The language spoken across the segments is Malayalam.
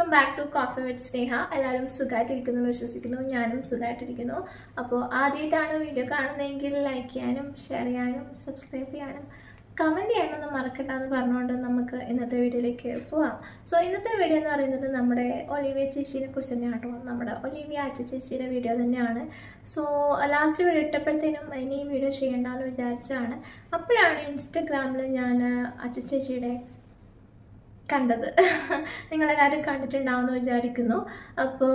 Welcome back to coffee with Sneha. എല്ലാവരും സുഖമായിട്ടിരിക്കുന്നു വിശ്വസിക്കുന്നു. ഞാനും സുഖമായിട്ടിരിക്കുന്നു അപ്പോൾ ആദ്യമായിട്ടാണ് വീഡിയോ കാണുന്നതെങ്കിൽ ലൈക്ക് ചെയ്യാനും ഷെയർ ചെയ്യാനും സബ്സ്ക്രൈബ് ചെയ്യാനും കമന്റ് ചെയ്യാനൊന്നും മറക്കണ്ട എന്ന് പറഞ്ഞുകൊണ്ട് നമുക്ക് ഇന്നത്തെ വീഡിയോയിലേക്ക് പോവാം. സോ ഇന്നത്തെ വീഡിയോ എന്ന് പറയുന്നത് നമ്മുടെ ഒലിവിയ ചേച്ചീനെ കുറിച്ച് തന്നെയാണ് കേട്ടോ. നമ്മുടെ ഒലിവിയ അച്ചു ചേച്ചിയുടെ വീഡിയോ തന്നെയാണ്. സോ ലാസ്റ്റ് വീഡിയോ ഇട്ടപ്പോഴത്തേനും ഇനി വീഡിയോ ചെയ്യേണ്ടെന്ന് വിചാരിച്ചാണ് അപ്പോഴാണ് ഇൻസ്റ്റഗ്രാമിൽ ഞാൻ അച്ചു ചേച്ചിയുടെ കണ്ടത്. നിങ്ങളെല്ലാവരും കണ്ടിട്ടുണ്ടാവുമെന്ന് വിചാരിക്കുന്നു. അപ്പോൾ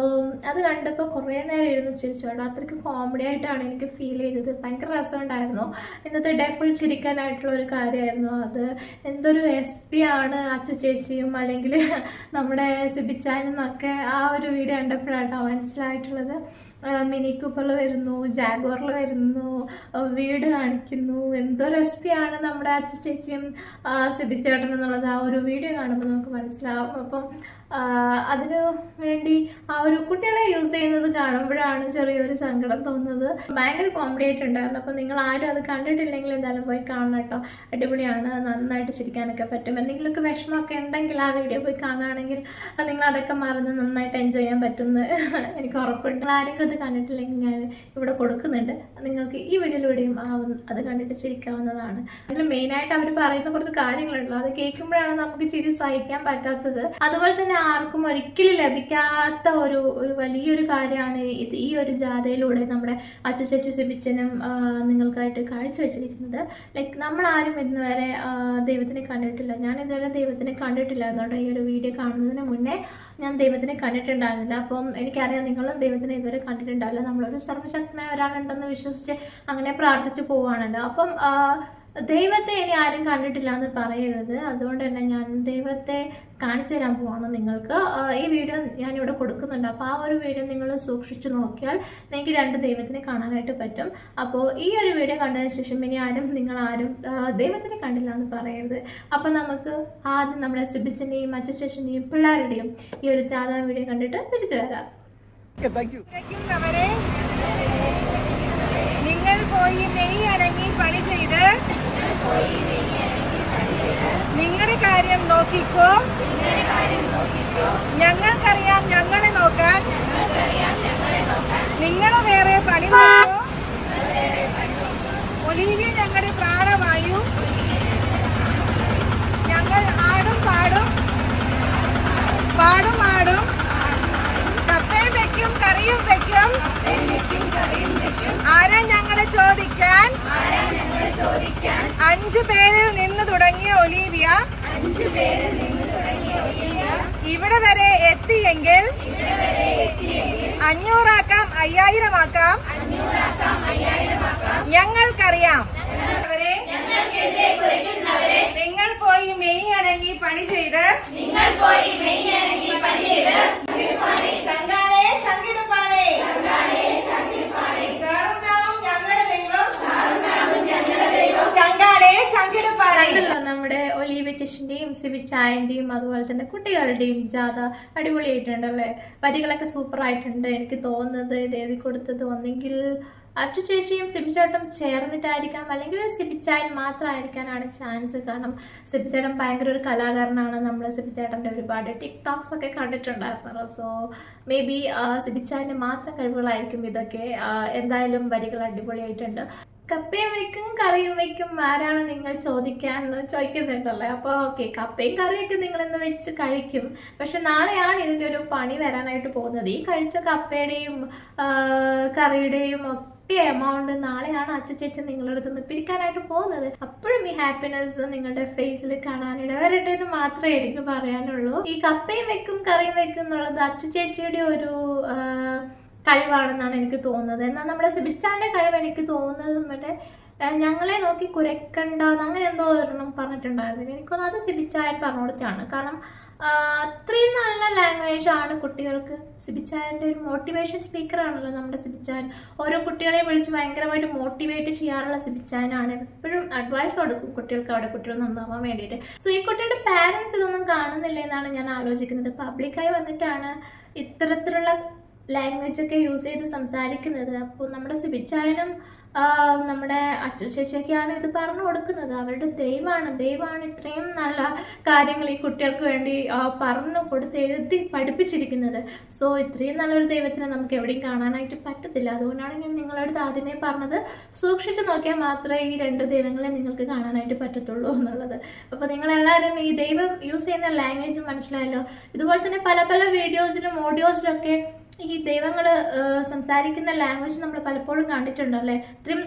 അത് കണ്ടപ്പോൾ കുറേ നേരം ഇരുന്ന് ചിരിച്ചോട്ടോ അത്രയ്ക്ക് കോമഡി ആയിട്ടാണ് എനിക്ക് ഫീൽ ചെയ്തത്. ഭയങ്കര രസമുണ്ടായിരുന്നു. ഇന്നത്തെ ഡേ ഫുൾ ചിരിക്കാനായിട്ടുള്ള ഒരു കാര്യമായിരുന്നു അത്. എന്തൊരു എസ് പി ആണ് അച്ചു ചേച്ചിയും അല്ലെങ്കിൽ നമ്മുടെ സിബിച്ചാനെന്നൊക്കെ ആ ഒരു വീഡിയോ കണ്ടപ്പോഴാട്ടോ മനസ്സിലായിട്ടുള്ളത്. മിനി കൂപ്പറിൽ വരുന്നു ജാഗോറിൽ വരുന്നു വീട് കാണിക്കുന്നു. എന്തോ റെസിപ്പിയാണ് നമ്മുടെ അച്ഛ ചേച്ചിയും സിബി ചേട്ടൻ എന്നുള്ളത്. ആ ഒരു വീഡിയോ കാണുമ്പോൾ നമുക്ക് മനസ്സിലാവും. അപ്പം അതിനു വേണ്ടി ആ ഒരു കുട്ടികളെ യൂസ് ചെയ്യുന്നത് കാണുമ്പോഴാണ് ചെറിയൊരു സങ്കടം തോന്നുന്നത്. ഭയങ്കര കോമഡി ആയിട്ടുണ്ടായിരുന്നു. അപ്പം നിങ്ങൾ ആരും അത് കണ്ടിട്ടില്ലെങ്കിൽ എന്തായാലും പോയി കാണണം കേട്ടോ. അടിപൊളിയാണ്. നന്നായിട്ട് ചിരിക്കാനൊക്കെ പറ്റും. എന്തെങ്കിലുമൊക്കെ വിഷമമൊക്കെ ഉണ്ടെങ്കിൽ ആ വീഡിയോ പോയി കാണുകയാണെങ്കിൽ നിങ്ങൾ അതൊക്കെ മറന്ന് നന്നായിട്ട് എൻജോയ് ചെയ്യാൻ പറ്റുമെന്ന് എനിക്ക് ഉറപ്പുണ്ട്. നിങ്ങൾ ആരെങ്കിലും അത് കണ്ടിട്ടില്ലെങ്കിൽ ഞാൻ ഇവിടെ കൊടുക്കുന്നുണ്ട്. നിങ്ങൾക്ക് ഈ വീഡിയോയിലൂടെയും അത് കണ്ടിട്ട് ചിരിക്കാവുന്നതാണ്. അതിൽ മെയിനായിട്ട് അവർ പറയുന്ന കുറച്ച് കാര്യങ്ങളുണ്ടല്ലോ. അത് കേൾക്കുമ്പോഴാണ് നമുക്ക് ചിരി സഹിക്കാൻ പറ്റാത്തത്. അതുപോലെ തന്നെ ആർക്കും ഒരിക്കലും ലഭിക്കാത്ത ഒരു ഒരു വലിയൊരു കാര്യമാണ് ഇത് ഈ ഒരു ജാഥയിലൂടെ നമ്മുടെ അച്ചു ചേച്ചി സിബിച്ചനും നിങ്ങൾക്കായിട്ട് കാഴ്ചവെച്ചിരിക്കുന്നത്. ലൈക്ക് നമ്മൾ ഇന്ന് വരെ ദൈവത്തിനെ കണ്ടിട്ടില്ല. ഞാൻ ഇതുവരെ ദൈവത്തിനെ കണ്ടിട്ടില്ലായിരുന്നു ഈ ഒരു വീഡിയോ കാണുന്നതിന് മുന്നേ ഞാൻ ദൈവത്തിനെ കണ്ടിട്ടുണ്ടായിരുന്നില്ല. അപ്പം എനിക്കറിയാം നിങ്ങളും ദൈവത്തിനെ ഇതുവരെ കണ്ടിട്ടുണ്ടാവില്ല. നമ്മളൊരു സർവശക്തനായ ഒരാളുണ്ടെന്ന് വിശ്വസിച്ച് അങ്ങനെ പ്രാർത്ഥിച്ചു പോവാണല്ലോ. അപ്പം ദൈവത്തെ ഇനി ആരും കണ്ടിട്ടില്ല എന്ന് പറയരുത്. അതുകൊണ്ട് തന്നെ ഞാൻ ദൈവത്തെ കാണിച്ചു തരാൻ പോവാണ് നിങ്ങൾക്ക്. ഈ വീഡിയോ ഞാനിവിടെ കൊടുക്കുന്നുണ്ട്. അപ്പോൾ ആ ഒരു വീഡിയോ നിങ്ങൾ സൂക്ഷിച്ചു നോക്കിയാൽ നിങ്ങൾക്ക് രണ്ട് ദൈവത്തിനെ കാണാനായിട്ട് പറ്റും. അപ്പോൾ ഈ ഒരു വീഡിയോ കണ്ടതിന് ശേഷം ഇനി ആരും നിങ്ങൾ ആരും ദൈവത്തിനെ കണ്ടില്ല എന്ന് പറയരുത്. അപ്പോൾ നമുക്ക് ആദ്യം നമ്മുടെ സിബിച്ചിന്റെയും അച്ചുശേഷന്റെയും പിള്ളേരുടെയും ഈ ഒരു ചാതാ വീഡിയോ കണ്ടിട്ട് തിരിച്ചു വരാം. നിങ്ങൾ പോയി മെയ് അനങ്ങി പണി ചെയ്ത് നിങ്ങളുടെ കാര്യം നോക്കിക്കോ. ഞങ്ങൾക്കറിയാം ഞങ്ങളെ നോക്കാൻ. നിങ്ങൾ വേറെ പണി നോക്കോ. ഒലീവിയ ഞങ്ങളുടെ പ്രാണവായു ഞങ്ങൾ ആടും പാടും പാടും ആടും കപ്പയും വെക്കും കറിയും വെക്കും ആരാ ഞങ്ങളെ ചോദിക്കാൻ അഞ്ചു പേരിൽ നിന്ന് തുടങ്ങിയ ഒലീവിയ. ഇവിടെ വരെ എത്തിയെങ്കിൽ അഞ്ഞൂറാക്കാം അയ്യായിരമാക്കാം. ഞങ്ങൾക്കറിയാം. നിങ്ങൾ പോയി മെയ് അനങ്ങി പണി ചെയ്ത് നിങ്ങൾ പോയി മെയ് അനങ്ങി പണി ചെയ്ത് ചങ്കാണേ ചങ്കിടുപ്പാണേ സാറുണ്ടാവും ഞങ്ങളുടെ ദൈവം ചങ്കാണേ ചങ്കിടുപ്പാണേ കണ്ടല്ലോ നമ്മുടെ ഒലീവ സിബിച്ചായന്റെയും അതുപോലെ തന്നെ കുട്ടികളുടെയും ജാഥ അടിപൊളിയായിട്ടുണ്ടല്ലേ? വരികളൊക്കെ സൂപ്പർ ആയിട്ടുണ്ട് എനിക്ക് തോന്നുന്നത് ഇത് എഴുതി കൊടുത്തത് ഒന്നെങ്കിൽ അച്ചു ചേച്ചിയും സിബിച്ചേട്ടനും ചേർന്നിട്ടായിരിക്കാം. അല്ലെങ്കിൽ സിബിച്ചായൻ മാത്രമായിരിക്കാനാണ് ചാൻസ്. കാരണം സിബിച്ചേട്ടൻ ഭയങ്കര ഒരു കലാകാരനാണ്. നമ്മൾ സിബിച്ചേട്ടന്റെ ഒരുപാട് ടിക്ടോക്സ് ഒക്കെ കണ്ടിട്ടുണ്ടായിരുന്നല്ലോ സോ മേ ബി സിബിച്ചായന്റെ മാത്രം കഴിവുകളായിരിക്കും ഇതൊക്കെ. എന്തായാലും വരികൾ അടിപൊളിയായിട്ടുണ്ട്. കപ്പയും വെക്കും കറിയും വെക്കും ആരാണ് നിങ്ങൾ ചോദിക്കാന്ന് ചോദിക്കുന്നുണ്ടല്ലേ. അപ്പോൾ ഓക്കെ കപ്പയും കറിയൊക്കെ നിങ്ങൾ ഇന്ന് വെച്ച് കഴിക്കും. പക്ഷെ നാളെയാണ് ഇതിന്റെ ഒരു പണി വരാനായിട്ട് പോകുന്നത്. ഈ കഴിച്ച കപ്പയുടെയും കറിയുടെയും ഒക്കെ എമൗണ്ട് നാളെയാണ് അച്ചു ചേച്ചി നിങ്ങളുടെ അടുത്ത് നിന്ന് പിരിക്കാനായിട്ട് പോകുന്നത്. അപ്പോഴും ഈ ഹാപ്പിനെസ് നിങ്ങളുടെ ഫേസിൽ കാണാനിട വരട്ടെ എന്ന് മാത്രമേ എനിക്ക് പറയാനുള്ളൂ. ഈ കപ്പയും വെക്കും കറിയും വെക്കും എന്നുള്ളത് അച്ചു ചേച്ചിയുടെ ഒരു കഴിവാണെന്നാണ് എനിക്ക് തോന്നുന്നത്. എന്നാൽ നമ്മുടെ സിബിച്ചാന്റെ കഴിവ് എനിക്ക് തോന്നുന്നത് മറ്റേ ഞങ്ങളെ നോക്കി കുരക്കണ്ട അങ്ങനെ എന്തോ ഒരെണ്ണം പറഞ്ഞിട്ടുണ്ടായിരുന്നു. എനിക്കൊന്നും അത് സിബിച്ചായൻ പറഞ്ഞു കൊടുത്താണ് കാരണം അത്രയും നല്ല ലാംഗ്വേജ് ആണ് കുട്ടികൾക്ക്. സിബിച്ചായന്റെ ഒരു മോട്ടിവേഷൻ സ്പീക്കർ ആണല്ലോ നമ്മുടെ സിബിച്ചായൻ. ഓരോ കുട്ടികളെ വിളിച്ച് ഭയങ്കരമായിട്ട് മോട്ടിവേറ്റ് ചെയ്യാറുള്ള സിബിച്ചായനാണ്. എപ്പോഴും അഡ്വൈസ് കൊടുക്കും കുട്ടികൾക്ക് അവിടെ കുട്ടികൾ നന്നാവാൻ വേണ്ടിയിട്ട്. സോ ഈ കുട്ടികളുടെ പാരൻസ് ഇതൊന്നും കാണുന്നില്ല എന്നാണ് ഞാൻ ആലോചിക്കുന്നത്. പബ്ലിക്കായി വന്നിട്ടാണ് ഇത്തരത്തിലുള്ള ലാംഗ്വേജ് ഒക്കെ യൂസ് ചെയ്ത് സംസാരിക്കുന്നത്. അപ്പോൾ നമ്മുടെ സിബിച്ചായനും നമ്മുടെ അച്ചു ഇത് പറഞ്ഞു കൊടുക്കുന്നത്. അവരുടെ ദൈവമാണ്. ദൈവമാണ് ഇത്രയും നല്ല കാര്യങ്ങൾ ഈ കുട്ടികൾക്ക് വേണ്ടി പറഞ്ഞു കൊടുത്ത് എഴുതി പഠിപ്പിച്ചിരിക്കുന്നത്. സോ ഇത്രയും നല്ലൊരു ദൈവത്തിനെ നമുക്ക് എവിടെയും കാണാനായിട്ട് പറ്റത്തില്ല. അതുകൊണ്ടാണ് ഞാൻ നിങ്ങളടുത്ത് ആദ്യമേ പറഞ്ഞത് സൂക്ഷിച്ച് നോക്കിയാൽ മാത്രമേ ഈ രണ്ട് ദൈവങ്ങളെ നിങ്ങൾക്ക് കാണാനായിട്ട് പറ്റത്തുള്ളൂ എന്നുള്ളത്. അപ്പോൾ നിങ്ങളെല്ലാവരും ഈ ദൈവം യൂസ് ചെയ്യുന്ന ലാംഗ്വേജ് മനസ്സിലായല്ലോ? ഇതുപോലെ തന്നെ പല പല വീഡിയോസിലും ഓഡിയോസിലൊക്കെ ഈ ദൈവങ്ങൾ സംസാരിക്കുന്ന ലാംഗ്വേജ് നമ്മൾ പലപ്പോഴും കണ്ടിട്ടുണ്ടല്ലേ ഇത്രയും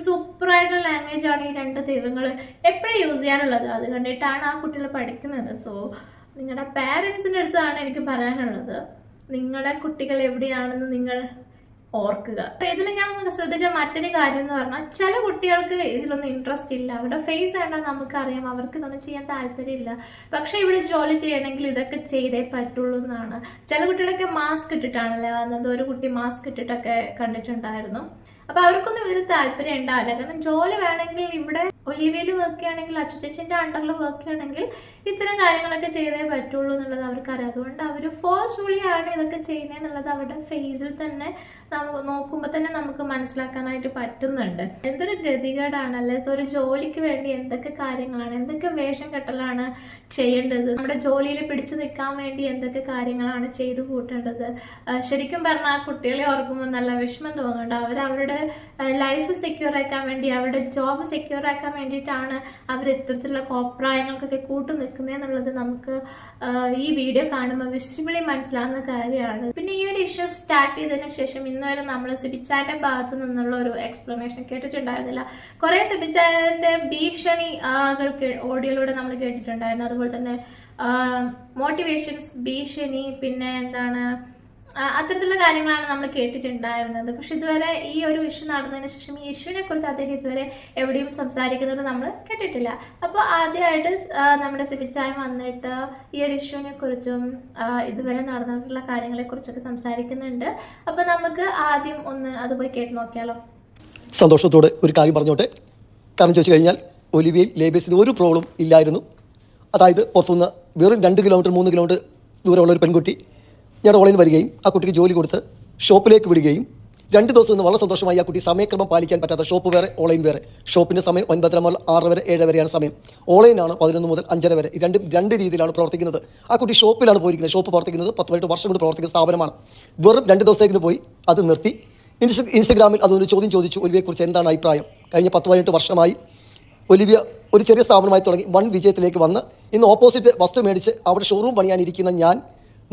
ലാംഗ്വേജ് ആണ് ഈ രണ്ട് ദൈവങ്ങൾ എപ്പോഴും യൂസ് ചെയ്യാനുള്ളത്. അത് കണ്ടിട്ടാണ് ആ കുട്ടികൾ പഠിക്കുന്നത്. സോ നിങ്ങളുടെ പാരൻസിന്റെ അടുത്താണ് എനിക്ക് പറയാനുള്ളത്. നിങ്ങളുടെ കുട്ടികൾ എവിടെയാണെന്ന് നിങ്ങൾ ഓർക്കുക. അപ്പൊ ഇതിൽ ഞാൻ ശ്രദ്ധിച്ച മറ്റൊരു കാര്യം എന്ന് പറഞ്ഞാൽ ചില കുട്ടികൾക്ക് ഇതിലൊന്നും ഇൻട്രസ്റ്റ് ഇല്ല. അവരുടെ ഫേസ് വേണ്ട നമുക്കറിയാം അവർക്ക് ഇതൊന്നും ചെയ്യാൻ താല്പര്യമില്ല. പക്ഷെ ഇവിടെ ജോലി ചെയ്യണമെങ്കിൽ ഇതൊക്കെ ചെയ്തേ പറ്റുള്ളൂ എന്നാണ്. ചില കുട്ടികളൊക്കെ മാസ്ക് ഇട്ടിട്ടാണല്ലേ വന്നത്. ഒരു കുട്ടി മാസ്ക് ഇട്ടിട്ടൊക്കെ കണ്ടിട്ടുണ്ടായിരുന്നു. അപ്പൊ അവർക്കൊന്നും ഇതിൽ താല്പര്യം ഉണ്ടാവില്ല കാരണം ജോലി വേണമെങ്കിൽ ഇവിടെ ഒലിവിയിൽ വർക്ക് ചെയ്യണമെങ്കിൽ അച്ചുച്ചേച്ചിന്റെ അണ്ടറിൽ വർക്ക് ചെയ്യണമെങ്കിൽ ഇത്തരം കാര്യങ്ങളൊക്കെ ചെയ്തേ പറ്റുള്ളൂ എന്നുള്ളത് അവർക്കറിയാം. അതുകൊണ്ട് അവർ ഫോഴ്സ്ഫുള്ളിയാണ് ഇതൊക്കെ ഇതൊക്കെ ചെയ്യുന്നതെന്നുള്ളത് അവരുടെ ഫേസിൽ തന്നെ നമുക്ക് നോക്കുമ്പോൾ തന്നെ നമുക്ക് മനസ്സിലാക്കാനായിട്ട് പറ്റുന്നുണ്ട്. എന്തൊരു ഗതികേടാണല്ലേ? സോ ഒരു ജോലിക്ക് വേണ്ടി എന്തൊക്കെ കാര്യങ്ങളാണ് എന്തൊക്കെ വേഷം കെട്ടലാണ് ചെയ്യേണ്ടത്? നമ്മുടെ ജോലിയിൽ പിടിച്ചു നിൽക്കാൻ വേണ്ടി എന്തൊക്കെ കാര്യങ്ങളാണ് ചെയ്തു കൂട്ടേണ്ടത്? ശരിക്കും പറഞ്ഞാൽ ആ കുട്ടികളെ ഓർക്കുമ്പോൾ നല്ല വിഷമം തോന്നുന്നുണ്ട്. അവർ അവരുടെ ലൈഫ് സെക്യൂർ ആക്കാൻ വേണ്ടി അവരുടെ ജോബ് സെക്യൂർ ആക്കാൻ വേണ്ടിയിട്ടാണ് അവർ ഇത്തരത്തിലുള്ള കോപ്രായങ്ങൾക്കൊക്കെ കൂട്ടു നിൽക്കുന്നതെന്നുള്ളത് നമുക്ക് ഈ വീഡിയോ കാണുമ്പോൾ വിസിബിളി മനസ്സിലാവുന്ന കാര്യമാണ്. പിന്നെ ഈ ഒരു ഇഷ്യൂ സ്റ്റാർട്ട് ചെയ്തതിന് ശേഷം ഇന്നുവരെ നമ്മൾ സിബിച്ചാന്റെ ഭാഗത്തു നിന്നുള്ള ഒരു എക്സ്പ്ലനേഷൻ കേട്ടിട്ടുണ്ടായിരുന്നില്ല. കുറേ സിബിച്ചാന്റെ ഭീഷണി ആകൾക്ക് ഓഡിയോയിലൂടെ നമ്മൾ കേട്ടിട്ടുണ്ടായിരുന്നു. അതുപോലെ തന്നെ മോട്ടിവേഷൻസ് ഭീഷണി പിന്നെ എന്താണ് അത്തരത്തിലുള്ള കാര്യങ്ങളാണ് നമ്മൾ കേട്ടിട്ടുണ്ടായിരുന്നത്. പക്ഷെ ഇതുവരെ ഈ ഒരു ഇഷ്യൂ നടന്നതിന് ശേഷം ഈ ഇഷ്യൂവിനെ കുറിച്ച് അദ്ദേഹം ഇതുവരെ എവിടെയും സംസാരിക്കുന്നത് നമ്മൾ കേട്ടിട്ടില്ല. അപ്പോൾ ആദ്യമായിട്ട് നമ്മുടെ സിബിച്ചായ വന്നിട്ട് ഈ ഒരു ഇഷ്യൂവിനെ കുറിച്ചും ഇതുവരെ നടന്നിട്ടുള്ള കാര്യങ്ങളെ കുറിച്ചൊക്കെ സംസാരിക്കുന്നുണ്ട്. അപ്പോൾ നമുക്ക് ആദ്യം ഒന്ന് അത് പോയി കേട്ട് നോക്കിയാലോ. സന്തോഷത്തോടെ ഒരു കാര്യം പറഞ്ഞോട്ടെ. കാരണം ചോദിച്ചു കഴിഞ്ഞാൽ ഒലിവിയയിൽ ലേബേസിന് ഒരു പ്രോബ്ലം ഇല്ലായിരുന്നു. അതായത് പുറത്തുനിന്ന് വെറും രണ്ട് കിലോമീറ്റർ മൂന്ന് കിലോമീറ്റർ ദൂരമുള്ള ഒരു പെൺകുട്ടി ഞങ്ങളുടെ ഓളയിൽ വരികയും ആ കുട്ടിക്ക് ജോലി കൊടുത്ത് ഷോപ്പിലേക്ക് വിടുകയും രണ്ട് ദിവസം നിന്ന് വളരെ സന്തോഷമായി ആ കുട്ടി സമയക്രമം പാലിക്കാൻ പറ്റാത്ത ഷോപ്പ് വേറെ ഓൺലൈൻ വേറെ. ഷോപ്പിന്റെ സമയം ഒൻപതര മുതൽ ആറ് വരെ ഏഴ് വരെയാണ് സമയം. ഓൺലൈനാണ് പതിനൊന്ന് മുതൽ അഞ്ചര വരെ. രണ്ടും രണ്ട് രീതിയിലാണ് പ്രവർത്തിക്കുന്നത്. ആ കുട്ടി ഷോപ്പിലാണ് പോയിരിക്കുന്നത്. ഷോപ്പ് പ്രവർത്തിക്കുന്നത് പത്ത് പതിനെട്ട് വർഷം കൊണ്ട് പ്രവർത്തിക്കുന്ന സ്ഥാപനമാണ്. വെറും രണ്ട് ദിവസത്തേക്ക് പോയി അത് നിർത്തി. ഇൻസ്റ്റ ഇൻസ്റ്റഗ്രാമിൽ അതൊരു ചോദ്യം ചോദിച്ചു. ഒലിവിയെക്കുറിച്ച് എന്താണ് അഭിപ്രായം? കഴിഞ്ഞ പത്ത് പതിനെട്ട് വർഷമായി ഒലിവിയ ഒരു ചെറിയ സ്ഥാപനമായി തുടങ്ങി. വൺ വിജയത്തിലേക്ക് വന്ന്. ഇന്ന് ഓപ്പോസിറ്റ് വസ്തു മേടിച്ച് അവിടെ ഷോറൂം പണിയാനിരിക്കുന്ന ഞാൻ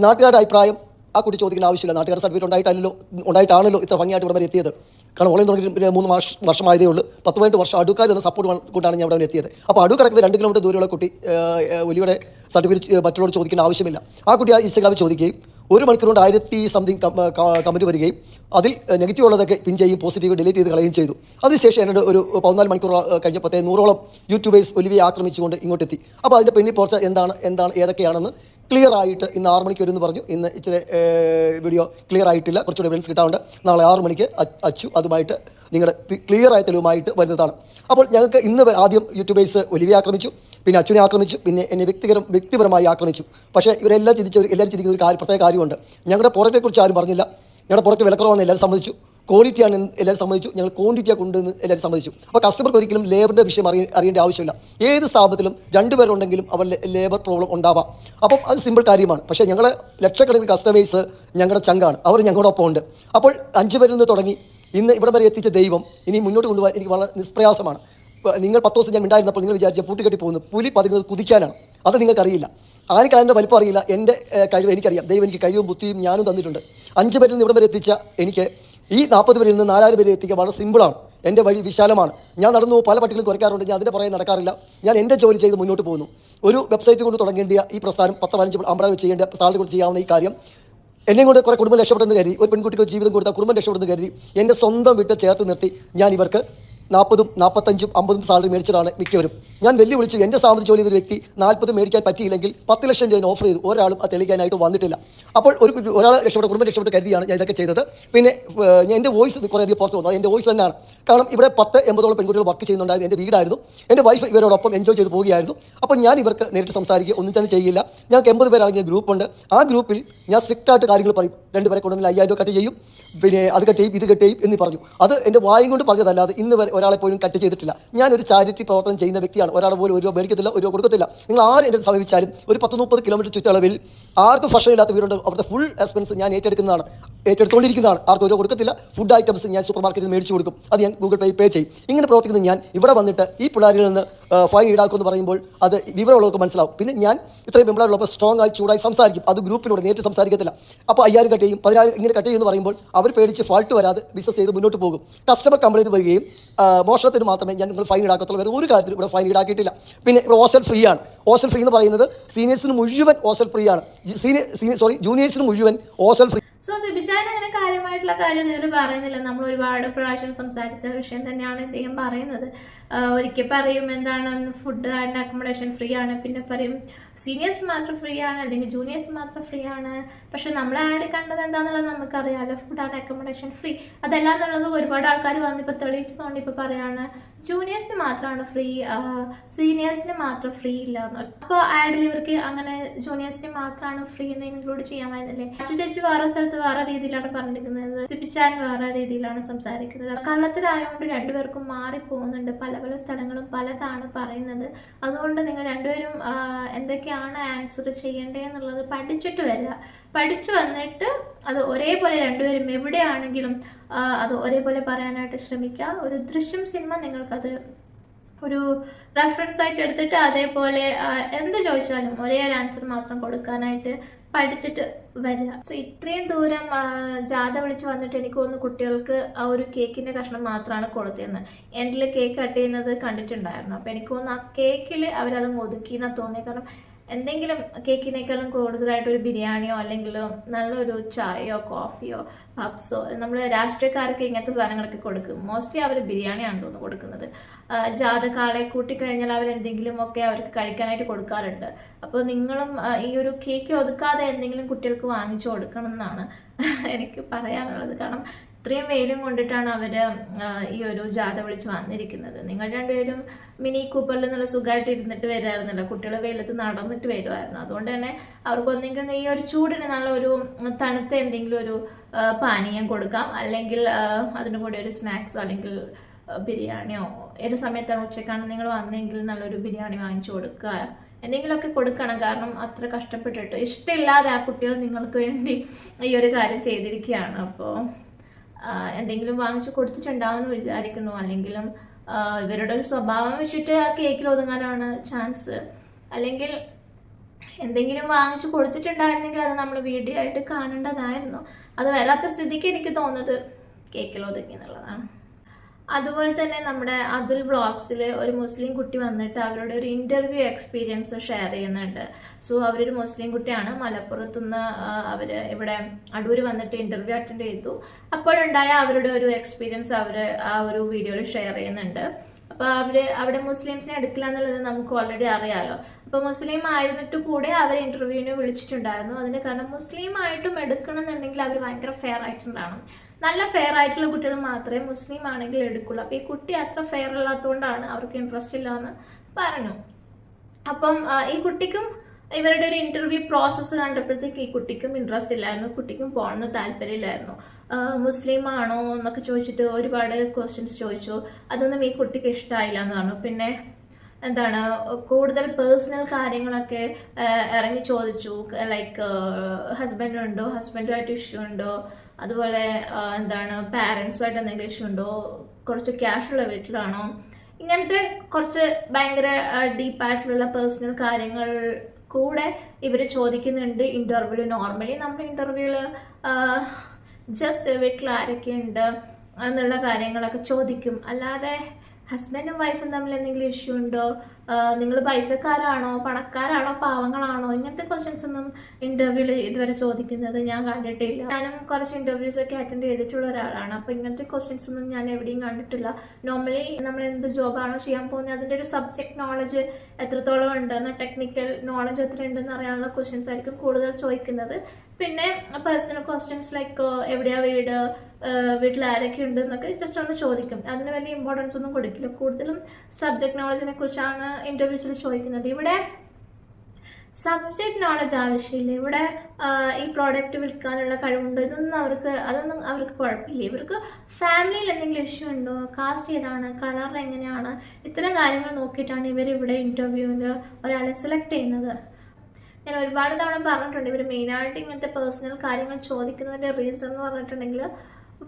നാട്ടുകാരുടെ അഭിപ്രായം ആ കുട്ടി ചോദിക്കുന്ന ആവശ്യമില്ല. നാട്ടുകാരുടെ സർട്ടിഫിക്കറ്റ് ഉണ്ടായിട്ടല്ലോ ഉണ്ടായിട്ടാണല്ലോ ഇത്ര ഭംഗിയായിട്ട് ഇവിടെ വരെ എത്തിയത്. കാരണം ഓൺലൈൻ തുടങ്ങി മൂന്ന് മാസം വർഷമായതേ ഉള്ളൂ. പത്ത് പതിനെട്ട് വർഷം അടുക്കാതെ എന്ന സപ്പോർട്ട് കൊണ്ടാണ് ഞാൻ വരെ എത്തിയത്. അപ്പോൾ അടു കിടക്കുന്ന രണ്ട് കിലോമീറ്റർ ദൂരെയുള്ള കുട്ടി ഒലിയുടെ സർട്ടിഫിക്കറ്റ് മറ്റുള്ളവർ ചോദിക്കേണ്ട ആവശ്യമില്ല. ആ കുട്ടി ആ ഇൻസ്റ്റാഗ്രാമിൽ ചോദിക്കുകയും ഒരു മണിക്കൂർ കൊണ്ട് ആയിരത്തി സംതിങ് കമന്റ് വരികയും അതിൽ നെഗറ്റീവ് ഉള്ളതൊക്കെ പിൻ ചെയ്യും പോസിറ്റീവ് ഡിലീറ്റ് ചെയ്ത് കളയുകയും ചെയ്തു. അതിനുശേഷം എന്നോട് ഒരു പതിനാല് മണിക്കൂർ കഴിഞ്ഞപ്പോഴത്തെ നൂറോളം യൂട്യൂബേഴ്സ് ഒലിവിയെ ആക്രമിച്ചുകൊണ്ട് ഇങ്ങോട്ടെത്തി. അപ്പോൾ അതിന്റെ പിന്നിൽ പോർച്ച എന്താണ് എന്താണ് ഏതൊക്കെയാണെന്ന് ക്ലിയർ ആയിട്ട് ഇന്ന് ആറ് മണിക്ക് വരുമെന്ന് പറഞ്ഞു. ഇന്ന് ഇച്ചിരി വീഡിയോ ക്ലിയർ ആയിട്ടില്ല. കുറച്ചുകൂടെ എവിഡൻസ് കിട്ടാറുണ്ട് നാളെ ആറ് മണിക്ക് അച്ചു അതുമായിട്ട് നിങ്ങളുടെ ക്ലിയർ ആയ തെളിവുമായിട്ട് വരുന്നതാണ്. അപ്പോൾ ഞങ്ങൾക്ക് ഇന്ന് ആദ്യം യൂട്യൂബേഴ്സ് ഒലിവിയെ ആക്രമിച്ചു. പിന്നെ അച്ഛനെ ആക്രമിച്ചു. പിന്നെ എന്നെ വ്യക്തികരം വ്യക്തിപരമായി ആക്രമിച്ചു. പക്ഷേ ഇവരെല്ലാം ചിന്തിച്ച ഒരു എല്ലാവരും ചിന്തിക്കുന്ന ഒരു കാര്യം പ്രത്യേക കാര്യമുണ്ട്. ഞങ്ങളുടെ പുറത്തെക്കുറിച്ച് ആരും പറഞ്ഞില്ല. ഞങ്ങളുടെ പുറത്ത് വിലക്കുറവാണ് എല്ലാവരും സമ്മതിച്ചു. ക്വാളിറ്റിയാണ് എല്ലാവരും സമ്മതിച്ചു. ഞങ്ങൾ ക്വാണ്ടിറ്റിയാണ് കൊണ്ടുവന്ന് എല്ലാവരും സമ്മതിച്ചു. അപ്പോൾ കസ്റ്റമർക്ക് ഒരിക്കലും ലേബറിന്റെ വിഷയം അറിയ അറിയേണ്ട ആവശ്യമില്ല. ഏത് സ്ഥാപനത്തിലും രണ്ടുപേരുണ്ടെങ്കിലും അവർ ലേബർ പ്രോബ്ലം ഉണ്ടാവാം. അപ്പം അത് സിമ്പിൾ കാര്യമാണ്. പക്ഷേ ഞങ്ങൾ ലക്ഷക്കണക്കിന് കസ്റ്റമേഴ്സ് ഞങ്ങളുടെ ചങ്കാണ്. അവർ ഞങ്ങളുടെ ഒപ്പം ഉണ്ട്. അപ്പോൾ അഞ്ച് പേരിൽ നിന്ന് തുടങ്ങി ഇന്ന് ഇവിടെ വരെ എത്തിച്ച ദൈവം ഇനി മുന്നോട്ട് കൊണ്ടുപോകാൻ എനിക്ക് വളരെ നിഷ്പ്രയാസമാണ്. നിങ്ങൾ പത്ത് ദിവസം ഞാൻ ഉണ്ടായിരുന്നപ്പോൾ നിങ്ങൾ വിചാരിച്ച പൂട്ടിക്കെട്ടി പോകുന്നു. പുലി പതിനത് കുതിക്കാനാണ്. അത് നിങ്ങൾക്കറിയില്ല. ആർക്കും അതിന്റെ വലിപ്പം അറിയില്ല. എന്റെ കഴിവ് എനിക്കറിയാം. ദൈവം എനിക്ക് കഴിവും ബുദ്ധിയും ഞാനും തന്നിട്ടുണ്ട്. അഞ്ച് പേരിൽ നിന്ന് ഇവിടെ വരെ എത്തിച്ച എനിക്ക് ഈ നാൽപ്പത് പേരിൽ നിന്ന് നാലായിരം പേരെ എത്തിക്കുക വളരെ സിമ്പിളാണ്. എന്റെ വഴി വിശാലമാണ്. ഞാൻ നടന്നു പല പട്ടികളും കുറയ്ക്കാറുണ്ട്. ഞാൻ അതിന്റെ പുറകെ നടക്കാറില്ല. ഞാൻ എന്റെ ജോലി ചെയ്ത് മുന്നോട്ട് പോകുന്നു. ഒരു വെബ്സൈറ്റ് കൊണ്ട് തുടങ്ങേണ്ട ഈ പ്രസ്ഥാനം പത്ത് പതിനഞ്ച് അമ്പത് ചെയ്യേണ്ട സാലറി കൊണ്ട് ചെയ്യാവുന്ന ഈ കാര്യം എന്നെ കൊണ്ട് കുറേ കുടുംബം രക്ഷപ്പെടുന്ന കരുതി. ഒരു പെൺകുട്ടിക്ക് ജീവിതം കൊടുത്താൽ കുടുംബം രക്ഷപ്പെടുന്ന കരുതി. എന്റെ സ്വന്തം വിട്ട് ചേർത്ത് നിർത്തി ഞാൻ ഇവർക്ക് നാൽപ്പതും നാൽപ്പത്തഞ്ചും അമ്പതും സാലറി മേടിച്ചതാണ് മിക്കവരും. ഞാൻ വെല്ലുവിളിച്ചു എന്റെ സ്ഥാപനത്തിൽ ജോലി ചെയ്തൊരു വ്യക്തി നാൽപ്പത് മേടിക്കാൻ പറ്റിയില്ലെങ്കിൽ പത്ത് ലക്ഷം രൂപ ഓഫർ ചെയ്തു. ഒരാളും അത് തെളിയിക്കാനായിട്ട് വന്നിട്ടില്ല. അപ്പോൾ ഒരു ഒരാൾ രക്ഷപ്പെട്ട കുടുംബം രക്ഷപ്പെട്ട് കരുതിയാണ് ഞാൻ ഇതൊക്കെ ചെയ്തത്. പിന്നെ എന്റെ വോയിസ് കുറേ അധികം പുറത്ത് വന്നു. അത് എന്റെ വോയിസ് തന്നെയാണ്. കാരണം ഇവിടെ പത്ത് എൺപതോളം പെൺകുട്ടികൾ വർക്ക് ചെയ്യുന്നുണ്ടായിരുന്നു. എന്റെ വീടായിരുന്നു. എന്റെ വൈഫ് ഇവരോടൊപ്പം എൻജോയ് ചെയ്ത് പോവുകയായിരുന്നു. അപ്പോൾ ഞാൻ ഇവർക്ക് നേരിട്ട് സംസാരിക്കുക. ഒന്നും തന്നെ ചെയ്യില്ല. ഞങ്ങൾക്ക് എൺപത് പേരാണെങ്കിൽ ഗ്രൂപ്പുണ്ട് ആ ഗ്രൂപ്പിൽ ഞാൻ സ്ട്രിക്റ്റ് ആയിട്ട് കാര്യങ്ങൾ പറയും. രണ്ടുപേരെ കൊണ്ടുവന്നില്ല അയ്യായിരം രൂപ കട്ട് ചെയ്യും. പിന്നെ അത് കട്ട് ചെയ്യും ഇത് കട്ട് ചെയ്യും എന്ന് പറഞ്ഞു. അത് എന്റെ വായും കൊണ്ട് പറഞ്ഞതല്ലാതെ ഇന്ന് വരെ ഒരാളെ പോലും കട്ട് ചെയ്തിട്ടില്ല. ഞാൻ ഒരു ചാരിറ്റി പ്രവർത്തനം ചെയ്യുന്ന വ്യക്തിയാണ്. ഒരാൾ പോലും ഒരു മേടിക്കത്തില്ല ഒരു കൊടുക്കത്തില്ല. നിങ്ങൾ ആരും എന്റെ സമീപിച്ചാലും ഒരു പത്ത് മുപ്പത് കിലോമീറ്റർ ചുറ്റളവിൽ ആർക്കും ഭക്ഷണമില്ലാത്ത വീടുണ്ട്. അവരുടെ ഫുൾ എക്സ്പെൻസ് ഞാൻ ഏറ്റെടുക്കുന്നതാണ്. ഏറ്റെടുത്തുകൊണ്ടിരിക്കുന്നതാണ്. ആർക്കും ഒരു കൊടുക്കത്തില്ല. ഫുഡ് ഐറ്റംസ് ഞാൻ സൂപ്പർ മാർക്കറ്റിൽ മേടിച്ചു കൊടുക്കും. അത് ഞാൻ ഗൂഗിൾ പേ പേ ചെയ്യും. ഇങ്ങനെ പ്രവർത്തിക്കുന്ന ഞാൻ ഇവിടെ വന്നിട്ട് ഈ പിള്ളേരിൽ നിന്ന് ഫൈൻ ഈടാക്കുമെന്ന് പറയുമ്പോൾ അത് വിവരമുള്ളവർക്ക് മനസ്സിലാവും. പിന്നെ ഞാൻ ഇത്രയും പിള്ളേരുള്ളപ്പോൾ സ്ട്രോങ് ആയി ചൂടായി സംസാരിക്കും. അത് ഗ്രൂപ്പിലൂടെ നേരിട്ട് സംസാരിക്കത്തില്ല. അപ്പോൾ അയ്യായിരം കട്ട് ചെയ്യും. പതിനായിരം ഇങ്ങനെ കട്ട് ചെയ്യുമെന്ന് പറയുമ്പോൾ അവർ പേടിച്ച് ഫാൾട്ട് വരാതെ ബിസിനസ് ചെയ്ത് മുന്നോട്ട് പോകും. കസ്റ്റമർ കംപ്ലൈന്റ് വരികയും മോഷണത്തിന് മാത്രമേ ഞാൻ നിങ്ങൾ ഫൈൻ ഈടാക്കത്തുള്ളൂ. വേറെ ഒരു കാര്യത്തിൽ ഇവിടെ ഫൈൻ ഈടാക്കിയിട്ടില്ല. പിന്നെ ഹോസ്റ്റൽ ഫ്രീ ആണ്. ഹോസ്റ്റൽ ഫ്രീ എന്ന് പറയുന്നത് സീനിയേഴ്സിന് മുഴുവൻ ഹോസ്റ്റൽ ഫ്രീ ആണ്. സോറി ജൂനിയേഴ്സിന് മുഴുവൻ ഹോസ്റ്റൽ ഫ്രീ സോ സിബിജാൻ അങ്ങനെ കാര്യമായിട്ടുള്ള കാര്യം നിങ്ങൾ പറയുന്നില്ല. നമ്മൾ ഒരുപാട് പ്രാവശ്യം സംസാരിച്ച വിഷയം തന്നെയാണ് ഇദ്ദേഹം പറയുന്നത്. ഒരിക്കൽ പറയും എന്താണ് ഫുഡ് ആൻഡ് അക്കോമഡേഷൻ ഫ്രീ ആണ്. പിന്നെ പറയും സീനിയേഴ്സ് മാത്രം ഫ്രീ ആണ് അല്ലെങ്കിൽ ജൂനിയേഴ്സ് മാത്രം ഫ്രീ ആണ്. പക്ഷെ നമ്മൾ ആഡ് കണ്ടത് എന്താണെന്നുള്ളത് നമുക്കറിയാമല്ലോ ഫുഡ് ആൻഡ് അക്കോമഡേഷൻ ഫ്രീ അതല്ല എന്നുള്ളത് ഒരുപാട് ആൾക്കാർ വന്നിപ്പോൾ തെളിയിച്ചതുകൊണ്ട് ഇപ്പോൾ പറയാണ് ജൂനിയേഴ്സിന് മാത്രമാണ് ഫ്രീ സീനിയേഴ്സിന് മാത്രം ഫ്രീ ഇല്ല. അപ്പോൾ ആഡിൽ ഇവർക്ക് അങ്ങനെ ജൂനിയേഴ്സിന് മാത്രമാണ് ഫ്രീ എന്ന് ഇൻക്ലൂഡ് ചെയ്യാമായിരുന്നില്ലേ? അച്ചു ചേച്ചി വേറെ സ്ഥലത്ത് വേറെ രീതിയിലാണ് പറഞ്ഞിരിക്കുന്നത്. സിപ്പിച്ചാൻ വേറെ രീതിയിലാണ് സംസാരിക്കുന്നത്. കള്ളത്തിലായതുകൊണ്ട് രണ്ടുപേർക്കും മാറി പോകുന്നുണ്ട് പല പല സ്ഥലങ്ങളും പലതാണ് പറയുന്നത്. അതുകൊണ്ട് നിങ്ങൾ രണ്ടുപേരും എന്തൊക്കെയാണ് ആൻസർ ചെയ്യേണ്ടതെന്നുള്ളത് പഠിച്ചിട്ട് വരിക. പഠിച്ചു വന്നിട്ട് അത് ഒരേപോലെ രണ്ടുപേരും എവിടെയാണെങ്കിലും അത് ഒരേപോലെ പറയാനായിട്ട് ശ്രമിക്കുക. ഒരു ദൃശ്യം സിനിമ നിങ്ങൾക്കത് ഒരു റെഫറൻസ് ആയിട്ട് എടുത്തിട്ട് അതേപോലെ എന്ത് ചോദിച്ചാലും ഒരേ ഒരു ആൻസർ മാത്രം കൊടുക്കാനായിട്ട് പഠിച്ചിട്ട് വരിക. സോ ഇത്രയും ദൂരം ജാഥ വിളിച്ച് വന്നിട്ട് എനിക്ക് തോന്നുന്നു കുട്ടികൾക്ക് ആ ഒരു കേക്കിന്റെ കഷ്ണം മാത്രമാണ് കൊടുത്തിരുന്നത് എന്റെ കേക്ക് കട്ട് ചെയ്യുന്നത് കണ്ടിട്ടുണ്ടായിരുന്നു. അപ്പോൾ എനിക്ക് തോന്നുന്നു ആ കേക്കിൽ അവരത് ഒതുക്കി എന്നാണ് തോന്നിയത് കാരണം എന്തെങ്കിലും കേക്കിനേക്കാളും കൂടുതലായിട്ട് ഒരു ബിരിയാണിയോ അല്ലെങ്കിൽ നല്ലൊരു ചായയോ കോഫിയോ പപ്സോ നമ്മൾ രാഷ്ട്രീയക്കാർക്ക് ഇങ്ങനത്തെ സാധനങ്ങളൊക്കെ കൊടുക്കും. മോസ്റ്റ്ലി അവർ ബിരിയാണിയാണ് തോന്നുന്നു കൊടുക്കുന്നത്. ജാതകാളെ കൂട്ടിക്കഴിഞ്ഞാൽ അവർ എന്തെങ്കിലും ഒക്കെ അവർക്ക് കഴിക്കാനായിട്ട് കൊടുക്കാറുണ്ട്. അപ്പോൾ നിങ്ങളും ഈ ഒരു കേക്ക് ഒതുക്കാതെ എന്തെങ്കിലും കുട്ടികൾക്ക് വാങ്ങിച്ചു കൊടുക്കണം എന്നാണ് എനിക്ക് പറയാനുള്ളത്. കാരണം ഇത്രയും വെയിലും കൊണ്ടിട്ടാണ് അവർ ആ, ഈ ഒരു ജാഥ വിളിച്ച് വന്നിരിക്കുന്നത്. നിങ്ങൾ രണ്ടുപേരും മിനി കൂപ്പറിൽ നിന്നുള്ള സുഖമായിട്ട് ഇരുന്നിട്ട് വരുമായിരുന്നല്ലോ കുട്ടികൾ വെയിലത്ത് നടന്നിട്ട് വരുമായിരുന്നു അതുകൊണ്ട് തന്നെ അവർക്ക് ഒന്നെങ്കിൽ ഈ ഒരു ചൂടിന് നല്ല ഒരു തണുത്ത എന്തെങ്കിലും ഒരു പാനീയം കൊടുക്കാം. അല്ലെങ്കിൽ അതിന്റെ കൂടെ ഒരു സ്നാക്സോ അല്ലെങ്കിൽ ബിരിയാണിയോ. ഏത് സമയത്താണ് ഉച്ചക്കാണ് നിങ്ങൾ വന്നെങ്കിൽ നല്ലൊരു ബിരിയാണി വാങ്ങിച്ചു കൊടുക്കുക. എന്തെങ്കിലുമൊക്കെ കൊടുക്കണം. കാരണം അത്ര കഷ്ടപ്പെട്ടിട്ട് ഇഷ്ടമില്ലാതെ ആ കുട്ടികൾ നിങ്ങൾക്ക് വേണ്ടി ഈ ഒരു കാര്യം ചെയ്തിരിക്കുകയാണ്. അപ്പോൾ എന്തെങ്കിലും വാങ്ങിച്ചു കൊടുത്തിട്ടുണ്ടാവുമെന്ന് വിചാരിക്കുന്നു. അല്ലെങ്കിലും ഇവരുടെ ഒരു സ്വഭാവം വെച്ചിട്ട് ആ കേക്കിൽ ഒതുങ്ങാനാണ് ചാൻസ്. അല്ലെങ്കിൽ എന്തെങ്കിലും വാങ്ങിച്ചു കൊടുത്തിട്ടുണ്ടായിരുന്നെങ്കിൽ അത് നമ്മൾ വീഡിയോ ആയിട്ട് കാണേണ്ടതായിരുന്നു. അത് വരാത്ത സ്ഥിതിക്ക് എനിക്ക് തോന്നുന്നത് കേക്കിൽ ഒതുങ്ങി എന്നുള്ളതാണ്. അതുപോലെ തന്നെ നമ്മുടെ അതുൽ വ്ളോഗ്സിൽ ഒരു മുസ്ലിം കുട്ടി വന്നിട്ട് അവരുടെ ഒരു ഇന്റർവ്യൂ എക്സ്പീരിയൻസ് ഷെയർ ചെയ്യുന്നുണ്ട്. സോ അവരൊരു മുസ്ലിം കുട്ടിയാണ്. മലപ്പുറത്തുനിന്ന് അവർ ഇവിടെ അടൂർ വന്നിട്ട് ഇന്റർവ്യൂ അറ്റൻഡ് ചെയ്തു. അപ്പോഴുണ്ടായ അവരുടെ ഒരു എക്സ്പീരിയൻസ് അവർ ആ ഒരു വീഡിയോയിൽ ഷെയർ ചെയ്യുന്നുണ്ട്. അപ്പോൾ അവർ അവിടെ മുസ്ലിംസിനെ എടുക്കില്ല എന്നുള്ളത് നമുക്ക് ഓൾറെഡി അറിയാമല്ലോ അപ്പോൾ മുസ്ലിം ആയിരുന്നിട്ട് കൂടെ അവർ ഇന്റർവ്യൂവിന് വിളിച്ചിട്ടുണ്ടായിരുന്നു. അതിന് കാരണം മുസ്ലിം ആയിട്ടും എടുക്കണം എന്നുണ്ടെങ്കിൽ അവർ ഭയങ്കര ഫെയർ ആയിട്ടുണ്ടാവണം. നല്ല ഫെയർ ആയിട്ടുള്ള കുട്ടികൾ മാത്രമേ മുസ്ലിം ആണെങ്കിൽ എടുക്കുള്ളൂ. അപ്പോൾ ഈ കുട്ടി അത്ര ഫെയർ അല്ലാത്തതുകൊണ്ടാണ് അവർക്ക് ഇൻട്രസ്റ്റ് ഇല്ല എന്ന് പറഞ്ഞു. അപ്പം ഈ കുട്ടിക്കും ഇവരുടെ ഒരു ഇന്റർവ്യൂ പ്രോസസ്സ് കണ്ടപ്പോഴത്തേക്ക് ഈ കുട്ടിക്കും ഇൻട്രസ്റ്റ് ഇല്ലായിരുന്നു. കുട്ടിക്കും പോകണമെന്ന് താല്പര്യമില്ലായിരുന്നു. മുസ്ലിം ആണോ എന്നൊക്കെ ചോദിച്ചിട്ട് ഒരുപാട് ക്വസ്റ്റ്യൻസ് ചോദിച്ചു. അതൊന്നും ഈ കുട്ടിക്ക് ഇഷ്ടമായില്ല എന്ന് പറഞ്ഞു. പിന്നെ എന്താണ് കൂടുതൽ പേഴ്സണൽ കാര്യങ്ങളൊക്കെ ഇറങ്ങി ചോദിച്ചു. ലൈക്ക് ഹസ്ബൻഡ് ഉണ്ടോ ഹസ്ബൻഡുമായിട്ട് ഇഷ്യൂ ഉണ്ടോ? അതുപോലെ എന്താണ് പാരൻസുമായിട്ട് എന്തെങ്കിലും ഇഷ്യൂ ഉണ്ടോ? കുറച്ച് ക്യാഷ് ഉള്ള വീട്ടിലാണോ? ഇങ്ങനത്തെ കുറച്ച് ഭയങ്കര ഡീപ്പായിട്ടുള്ള പേഴ്സണൽ കാര്യങ്ങൾ കൂടെ ഇവർ ചോദിക്കുന്നുണ്ട് ഇന്റർവ്യൂ നോർമലി നമ്മൾ ഇന്റർവ്യൂവിൽ ജസ്റ്റ് വീട്ടിൽ ആരൊക്കെയുണ്ട് എന്നുള്ള കാര്യങ്ങളൊക്കെ ചോദിക്കും. അല്ലാതെ ഹസ്ബൻഡും വൈഫും തമ്മിൽ എന്തെങ്കിലും ഇഷ്യൂ ഉണ്ടോ? നിങ്ങൾ പൈസക്കാരാണോ? പണക്കാരാണോ? പാവങ്ങളാണോ? ഇങ്ങനത്തെ ക്വസ്റ്റ്യൻസ് ഒന്നും ഇന്റർവ്യൂവിൽ ഇതുവരെ ചോദിക്കുന്നത് ഞാൻ കണ്ടിട്ടില്ല. ഞാനും കുറച്ച് ഇന്റർവ്യൂസ് ഒക്കെ അറ്റൻഡ് ചെയ്തിട്ടുള്ള ഒരാളാണ്. അപ്പോൾ ഇങ്ങനത്തെ ക്വസ്റ്റ്യൻസ് ഒന്നും ഞാൻ എവിടെയും കണ്ടിട്ടില്ല. നോർമലി നമ്മൾ എന്ത് ജോബാണോ ചെയ്യാൻ പോകുന്നത് അതിന്റെ ഒരു സബ്ജക്ട് നോളജ് എത്രത്തോളം ഉണ്ടെന്ന് ടെക്നിക്കൽ നോളജ് എത്ര ഉണ്ടെന്ന് അറിയാനുള്ള ക്വസ്റ്റ്യൻസ് ആയിരിക്കും കൂടുതൽ ചോദിക്കുന്നത്. പിന്നെ പേഴ്സണൽ ക്വസ്റ്റ്യൻസ് ലൈക്ക് എവിടെയാ വീട് ഏഹ് വീട്ടിൽ ആരൊക്കെ ഉണ്ട് എന്നൊക്കെ ജസ്റ്റ് ഒന്ന് ചോദിക്കും. അതിന് വലിയ ഇമ്പോർട്ടൻസ് ഒന്നും കൊടുക്കില്ല. കൂടുതലും സബ്ജക്ട് നോളജിനെ കുറിച്ചാണ് ഇന്റർവ്യൂസിൽ ചോദിക്കുന്നത്. ഇവിടെ സബ്ജക്ട് നോളജ് ആവശ്യമില്ല. ഇവിടെ ഈ പ്രോഡക്റ്റ് വിൽക്കാനുള്ള കഴിവുണ്ടോ ഇതൊന്നും അവർക്ക് അതൊന്നും അവർക്ക് കുഴപ്പമില്ല. ഇവർക്ക് ഫാമിലിയിൽ എന്തെങ്കിലും ഇഷ്യൂ ഉണ്ടോ? കാസ്റ്റ് ഏതാണ്? കളർ എങ്ങനെയാണ്? ഇത്തരം കാര്യങ്ങൾ നോക്കിയിട്ടാണ് ഇവർ ഇവിടെ ഇന്റർവ്യൂവിൽ ഒരാളെ സെലക്ട് ചെയ്യുന്നത്. ഞാൻ ഒരുപാട് തവണ പറഞ്ഞിട്ടുണ്ട് ഇവർ മെയിനായിട്ട് ഇങ്ങനത്തെ പേഴ്സണൽ കാര്യങ്ങൾ ചോദിക്കുന്നതിന്റെ റീസൺ എന്ന് പറഞ്ഞിട്ടുണ്ടെങ്കിൽ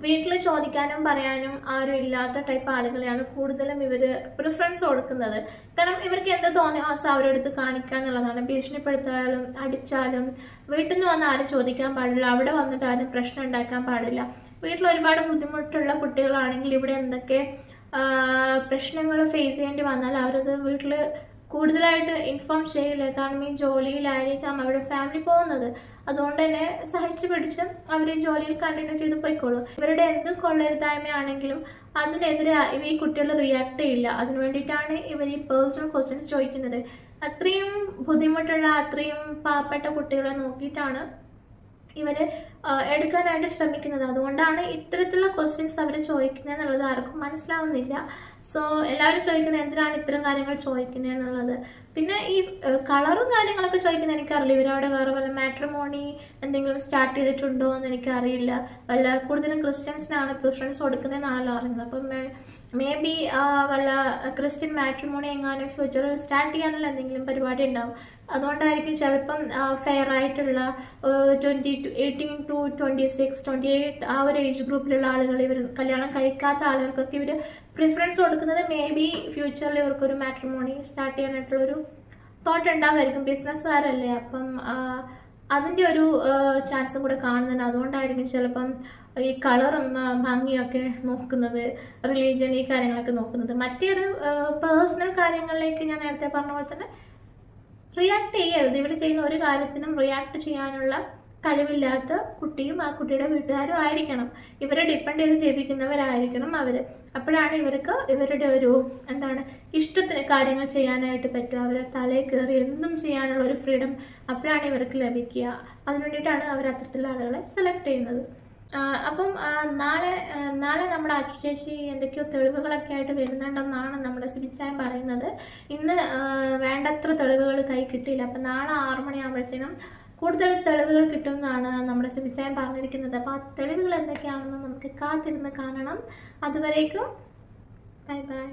വീട്ടിൽ ചോദിക്കാനും പറയാനും ആരും ഇല്ലാത്ത ടൈപ്പ് ആളുകളെയാണ് കൂടുതലും ഇവർ പ്രിഫറൻസ് കൊടുക്കുന്നത്. കാരണം ഇവർക്ക് എന്ത് തോന്നിയ അവസ്ഥ അവരുടെ അടുത്ത് കാണിക്കുക എന്നുള്ളതാണ്. ഭീഷണിപ്പെടുത്താലും അടിച്ചാലും വീട്ടിൽ നിന്ന് വന്ന് ആരും ചോദിക്കാൻ പാടില്ല അവിടെ വന്നിട്ട് ആരും പ്രശ്നം ഉണ്ടാക്കാൻ പാടില്ല. വീട്ടിൽ ഒരുപാട് ബുദ്ധിമുട്ടുള്ള കുട്ടികളാണെങ്കിൽ ഇവിടെ എന്തൊക്കെ പ്രശ്നങ്ങൾ ഫേസ് ചെയ്യേണ്ടി വന്നാൽ അവരത് വീട്ടിൽ കൂടുതലായിട്ട് ഇൻഫോം ചെയ്യില്ല. കാരണം ഈ ജോലിയിലായിരിക്കാം അവരുടെ ഫാമിലി പോകുന്നത്. അതുകൊണ്ട് തന്നെ സഹിച്ചു പിടിച്ച് അവർ ജോലിയിൽ കണ്ടിന്യൂ ചെയ്ത് പോയിക്കോളും. ഇവരുടെ എന്ത് കൊള്ളരുതായ്മയാണെങ്കിലും അതിനെതിരെ ഈ കുട്ടികൾ റിയാക്ട് ചെയ്യില്ല. അതിനു വേണ്ടിയിട്ടാണ് ഇവർ ഈ പേഴ്സണൽ ക്വസ്റ്റ്യൻസ് ചോദിക്കുന്നത്. അത്രയും ബുദ്ധിമുട്ടുള്ള അത്രയും പാവപ്പെട്ട കുട്ടികളെ നോക്കിയിട്ടാണ് ഇവർ എടുക്കാനായിട്ട് ശ്രമിക്കുന്നത്. അതുകൊണ്ടാണ് ഇത്തരത്തിലുള്ള ക്വസ്റ്റ്യൻസ് അവർ ചോദിക്കുന്നത് എന്നുള്ളത് ആർക്കും മനസ്സിലാവുന്നില്ല. സോ എല്ലാവരും ചോദിക്കുന്നത് എന്തിനാണ് ഇത്തരം കാര്യങ്ങൾ ചോദിക്കുന്നത് എന്നുള്ളത്? പിന്നെ ഈ കളറും കാര്യങ്ങളൊക്കെ ചോദിക്കുന്നത് എനിക്കറിയില്ല. ഇവരവിടെ വേറെ വല്ല മാട്രിമോണി എന്തെങ്കിലും സ്റ്റാർട്ട് ചെയ്തിട്ടുണ്ടോ എന്ന് എനിക്കറിയില്ല. വല്ല കൂടുതലും ക്രിസ്ത്യൻസിനാണ് പ്രിഫറൻസ് കൊടുക്കുന്നതെന്നാണല്ലോ അറിയുന്നത്. അപ്പം മേ ബി വല്ല ക്രിസ്ത്യൻ മാട്രിമോണി എങ്ങാനും ഫ്യൂച്ചറിൽ സ്റ്റാർട്ട് ചെയ്യാനുള്ള എന്തെങ്കിലും പരിപാടി ഉണ്ടാവും. അതുകൊണ്ടായിരിക്കും ചിലപ്പം ഫെയർ ആയിട്ടുള്ള twenty two eighteen to twenty six twenty eight ആ ഒരു ഏജ് ഗ്രൂപ്പിലുള്ള ആളുകൾ ഇവർ കല്യാണം കഴിക്കാത്ത ആളുകൾക്കൊക്കെ ഇവർ പ്രിഫറൻസ് കൊടുക്കുന്നത് മേ ബി ഫ്യൂച്ചറിൽ ഇവർക്കൊരു മാട്രിമോണി സ്റ്റാർട്ട് ചെയ്യാനായിട്ടുള്ളൊരു തോട്ട് ഉണ്ടാവുമായിരിക്കും. ബിസിനസ്സുകാരല്ലേ അപ്പം അതിന്റെ ഒരു ചാൻസും കൂടെ കാണുന്നുണ്ട്. അതുകൊണ്ടായിരിക്കും ചിലപ്പം ഈ കളറും ഭംഗിയൊക്കെ നോക്കുന്നത് റിലീജിയൻ ഈ കാര്യങ്ങളൊക്കെ നോക്കുന്നത്. മറ്റേത് പേഴ്സണൽ കാര്യങ്ങളിലേക്ക് ഞാൻ നേരത്തെ പറഞ്ഞ പോലെ തന്നെ റിയാക്ട് ചെയ്യരുത്. ഇവർ ചെയ്യുന്ന ഒരു കാര്യത്തിനും റിയാക്ട് ചെയ്യാനുള്ള കഴിവില്ലാത്ത കുട്ടിയും ആ കുട്ടിയുടെ വീട്ടുകാരും ആയിരിക്കണം. ഇവരെ ഡിപ്പെൻഡ് ചെയ്ത് ജീവിക്കുന്നവരായിരിക്കണം അവർ അപ്പോഴാണ് ഇവർക്ക് ഇവരുടെ ഒരു എന്താണ് ഇഷ്ടത്തിന് കാര്യങ്ങൾ ചെയ്യാനായിട്ട് പറ്റുക. അവരെ തലയിൽ കയറി എന്തും ചെയ്യാനുള്ള ഒരു ഫ്രീഡം അപ്പോഴാണ് ഇവർക്ക് ലഭിക്കുക. അതിനുവേണ്ടിയിട്ടാണ് അവർ അത്തരത്തിലുള്ള ആളുകളെ സെലക്ട് ചെയ്യുന്നത്. അപ്പം നാളെ നാളെ നമ്മുടെ അച്ചു ചേച്ചി എന്തൊക്കെയോ തെളിവുകളൊക്കെ ആയിട്ട് വരുന്നുണ്ടെന്നാണ് നമ്മുടെ സുബിച്ചായൻ പറയുന്നത്. ഇന്ന് വേണ്ടത്ര തെളിവുകൾ കൈ കിട്ടിയില്ല. അപ്പം നാളെ ആറു മണിയാകുമ്പോഴത്തേനും കൂടുതൽ തെളിവുകൾ കിട്ടുമെന്നാണ് നമ്മുടെ സുബിച്ചായം പറഞ്ഞിരിക്കുന്നത്. അപ്പോൾ ആ തെളിവുകൾ എന്തൊക്കെയാണെന്ന് നമുക്ക് കാത്തിരുന്ന് കാണണം. അതുവരേക്കും ബൈ ബൈ.